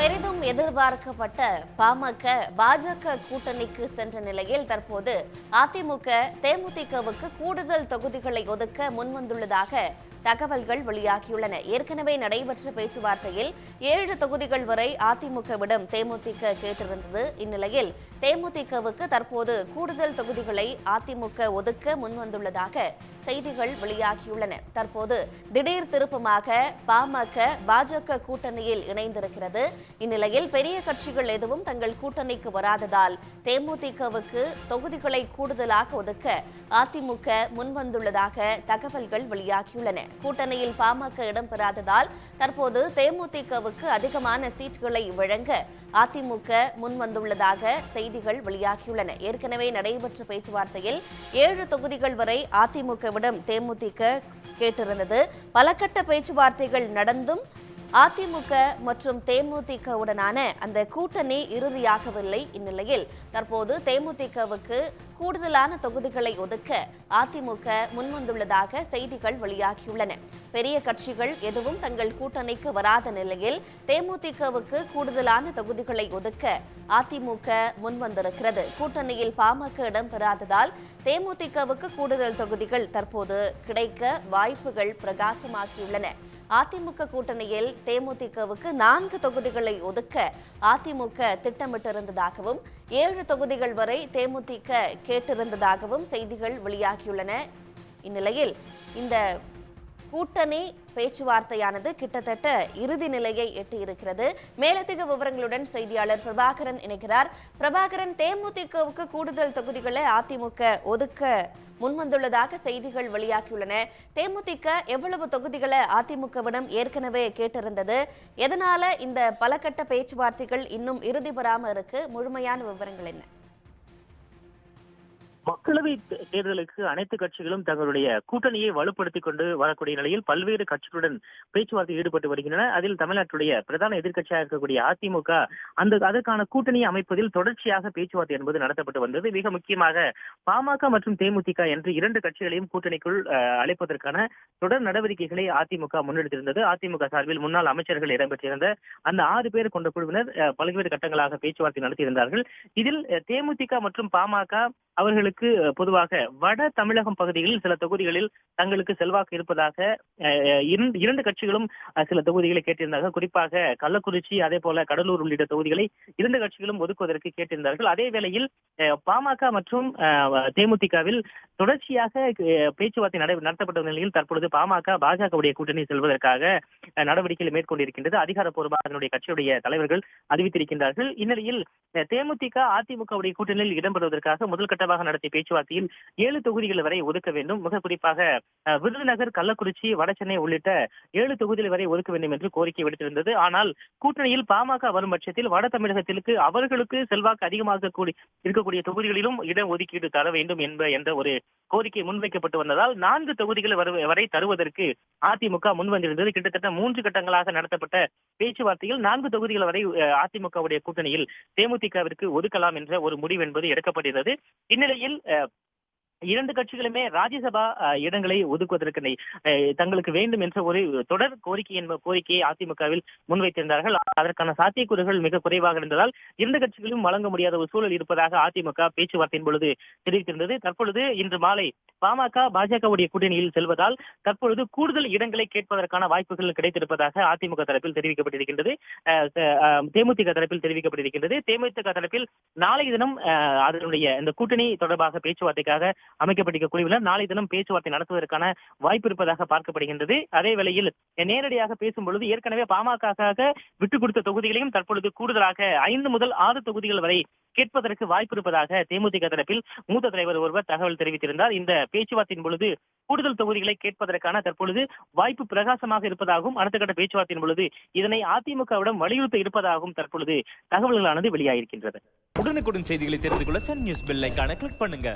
பெரிதும் எதிர்பார்க்கப்பட்ட பாமக பாஜக கூட்டணிக்கு சென்ற நிலையில் தற்போது அதிமுக தேமுதிகவுக்கு கூடுதல் தொகுதிகளை ஒதுக்க முன்வந்துள்ளதாக தகவல்கள் வெளியாகியுள்ளன. ஏற்கனவே நடைபெற்ற பேச்சுவார்த்தையில் ஏழு தொகுதிகள் வரை அதிமுகவிடம் தேமுதிக கேட்டிருந்தது. இந்நிலையில் தேமுதிகவுக்கு தற்போது கூடுதல் தொகுதிகளை அதிமுக ஒதுக்க முன்வந்துள்ளதாக செய்திகள் வெளியாகியுள்ளன. தற்போது திடீர் திருப்பமாக பாமக பாஜக கூட்டணியில் இணைந்திருக்கிறது. இந்நிலையில் பெரிய கட்சிகள் எதுவும் தங்கள் கூட்டணிக்கு வராததால் தேமுதிகவுக்கு தொகுதிகளை கூடுதலாக ஒதுக்க அதிமுக முன்வந்துள்ளதாக தகவல்கள் வெளியாகியுள்ளன. கூட்டணியில் பாமக இடம்பெறாததால் தற்போது தேமுதிகவுக்கு அதிகமான சீட்களை வழங்க அதிமுக முன்வந்துள்ளதாக செய்திகள் வெளியாகியுள்ளன. ஏற்கனவே நடைபெற்ற பேச்சுவார்த்தையில் ஏழு தொகுதிகள் வரை அதிமுகவிடம் தேமுதிக கேட்டிருந்தது. பல கட்ட பேச்சுவார்த்தைகள் நடந்தும் அதிமுக மற்றும் தேமுதிகவுடனான அந்த கூட்டணி இறுதியாகவில்லை இந்நிலையில். தற்போது தேமுதிகவுக்கு கூடுதலான தொகுதிகளை ஒதுக்க அதிமுக முன்வந்துள்ளதாக செய்திகள் வெளியாகியுள்ளன. பெரிய கட்சிகள் எதுவும் தங்கள் கூட்டணிக்கு வராத நிலையில் தேமுதிகவுக்கு கூடுதலான தொகுதிகளை ஒதுக்க அதிமுக முன்வந்திருக்கிறது. கூட்டணியில் பாமக இடம்பெறாததால் தேமுதிகவுக்கு கூடுதல் தொகுதிகள் தற்போது கிடைக்க வாய்ப்புகள் பிரகாசமாகியுள்ளன. அதிமுக கூட்டணியில் தேமுதிகவுக்கு நான்கு தொகுதிகளை ஒதுக்க அதிமுக திட்டமிட்டிருந்ததாகவும் ஏழு தொகுதிகள் வரை தேமுதிக கேட்டிருந்ததாகவும் செய்திகள் வெளியாகியுள்ளன. இந்நிலையில் இந்த கூட்டணி பேச்சுவார்த்தையானது கிட்டத்தட்ட இறுதி நிலையை எட்டியிருக்கிறது. மேலதிக விவரங்களுடன் செய்தியாளர் பிரபாகரன் இணைகிறார். பிரபாகரன் தேமுதிகவுக்கு கூடுதல் தொகுதிகளை அதிமுக ஒதுக்க முன்வந்துள்ளதாக செய்திகள் வெளியாகியுள்ளன. தேமுதிக எவ்வளவு தொகுதிகளை அதிமுகவிடம் ஏற்கனவே கேட்டிருந்தது. எதனால இந்த பலகட்ட பேச்சுவார்த்தைகள் இன்னும் இறுதி பெறாம இருக்கு? முழுமையான விவரங்கள் என்ன? மக்களவை தேர்தலுக்கு அனைத்து கட்சிகளும் தங்களுடைய கூட்டணியை வலுப்படுத்திக் கொண்டு வரக்கூடிய நிலையில் பல்வேறு கட்சிகளுடன் பேச்சுவார்த்தை ஈடுபட்டு வருகின்றன. அதில் தமிழ்நாட்டுடைய பிரதான எதிர்க்கட்சியாக இருக்கக்கூடிய அதிமுக அந்த அதற்கான கூட்டணியை அமைப்பதில் தொடர்ச்சியாக பேச்சுவார்த்தை என்பது நடத்தப்பட்டு வந்தது. மிக முக்கியமாக பாமக மற்றும் தேமுதிக என்று இரண்டு கட்சிகளையும் கூட்டணிக்குள் அழைப்பதற்கான தொடர் நடவடிக்கைகளை அதிமுக முன்னெடுத்திருந்தது. அதிமுக சார்பில் முன்னாள் அமைச்சர்கள் இடம்பெற்றிருந்த அந்த ஆறு பேர் கொண்ட குழுவினர் பல்வேறு கட்டங்களாக பேச்சுவார்த்தை நடத்தியிருந்தார்கள். இதில் தேமுதிக மற்றும் பாமக அவர்களுக்கு பொதுவாக வட தமிழகம் பகுதிகளில் சில தொகுதிகளில் தங்களுக்கு செல்வாக்கு இருப்பதாக இரண்டு கட்சிகளும் சில தொகுதிகளை கேட்டிருந்தார்கள் குறிப்பாக கள்ளக்குறிச்சி அதே போல கடலூர் உள்ளிட்ட தொகுதிகளை இரண்டு கட்சிகளும் ஒதுக்குவதற்கு கேட்டிருந்தார்கள். அதே வேளையில் பாமக மற்றும் தேமுதிகவில் தொடர்ச்சியாக பேச்சுவார்த்தை நடை நடத்தப்பட்ட நிலையில் தற்பொழுது பாமக பாஜகவுடைய கூட்டணி செல்வதற்காக அஹ், நடவடிக்கைகளை மேற்கொண்டிருக்கின்றது. அதிகாரப்பூர்வமாக அதனுடைய கட்சியுடைய தலைவர்கள் அறிவித்திருக்கின்றார்கள். இந்நிலையில் தேமுதிக தேமுதிக அதிமுகவுடைய கூட்டணியில் இடம்பெறுவதற்காக முதல் தொடர்பாக நடத்திய பேச்சுவார்த்தையில் ஏழு தொகுதிகள் வரை ஒதுக்க வேண்டும். மிக குறிப்பாக விருதுநகர் கள்ளக்குறிச்சி வடசென்னை உள்ளிட்ட ஏழு தொகுதிகள் வரை ஒதுக்க வேண்டும் என்று கோரிக்கை விடுத்திருந்தது. ஆனால் கூட்டணியில் பாமக வரும் பட்சத்தில் வட தமிழகத்திற்கு அவர்களுக்கு செல்வாக்கு அதிகமாக கூடி இருக்கக்கூடிய தொகுதிகளிலும் இட ஒதுக்கீடு தர வேண்டும் என்ப என்ற ஒரு கோரிக்கை முன்வைக்கப்பட்டு வந்ததால் நான்கு தொகுதிகள் வரை தருவதற்கு அதிமுக முன்வந்திருந்தது. கிட்டத்தட்ட மூன்று கட்டங்களாக நடத்தப்பட்ட பேச்சுவார்த்தையில் நான்கு தொகுதிகள் வரை அதிமுகவுடைய கூட்டணியில் தேமுதிகவிற்கு ஒதுக்கலாம் என்ற ஒரு முடிவு என்பது எடுக்கப்பட்டிருந்தது. இந்நிலையில் அஹ், இரண்டு கட்சிகளுமே ராஜ்யசபா இடங்களை ஒதுக்குவதற்கு தங்களுக்கு வேண்டும் என்ற ஒரு தொடர் கோரிக்கை என்ப கோரிக்கையை அதிமுகவில் முன்வைத்திருந்தார்கள். அதற்கான சாத்தியக்கூறுகள் மிக குறைவாக இருந்ததால் இரண்டு கட்சிகளும் வழங்க முடியாத ஒரு சூழல் இருப்பதாக அதிமுக பேச்சுவார்த்தையின் பொழுது தெரிவித்திருந்தது. தற்பொழுது இன்று மாலை பாமக பாஜகவுடைய கூட்டணியில் செல்வதால் தற்பொழுது கூடுதல் இடங்களை கேட்பதற்கான வாய்ப்புகள் கிடைத்திருப்பதாக அதிமுக தரப்பில் தெரிவிக்கப்பட்டிருக்கின்றது. அஹ், அஹ், தேமுதிக தரப்பில் தெரிவிக்கப்பட்டிருக்கின்றது. தேமுதிக தரப்பில் நாளை தினம் அஹ், அதனுடைய இந்த கூட்டணி தொடர்பாக பேச்சுவார்த்தைக்காக அமைக்கப்பட்டிருக்க குழுவினர் நாளை தினம் பேச்சுவார்த்தை நடத்துவதற்கான வாய்ப்பு இருப்பதாக பார்க்கப்படுகின்றது. அதே வேளையில் நேரடியாக பேசும் பொழுது ஏற்கனவே பாமகக்காக விட்டுக் கொடுத்த தொகுதிகளையும் தற்பொழுது கூடுதலாக ஐந்து முதல் ஆறு தொகுதிகள் வரை கேட்பதற்கு வாய்ப்பு இருப்பதாக தேமுதிக தரப்பில் மூத்த தலைவர் ஒருவர் தகவல் தெரிவித்திருந்தார். இந்த பேச்சுவார்த்தையின் பொழுது கூடுதல் தொகுதிகளை கேட்பதற்கான தற்பொழுது வாய்ப்பு பிரகாசமாக இருப்பதாகவும் அடுத்த கட்ட பேச்சுவார்த்தையின் பொழுது இதனை அதிமுகவிடம் வலியுறுத்த இருப்பதாகவும் தற்பொழுது தகவல்களானது வெளியாகிருக்கின்றது உடனுக்குடன் செய்திகளை தெரிந்து கொள்ள சன் நியூஸ் பெல் கிளிக் பண்ணுங்க.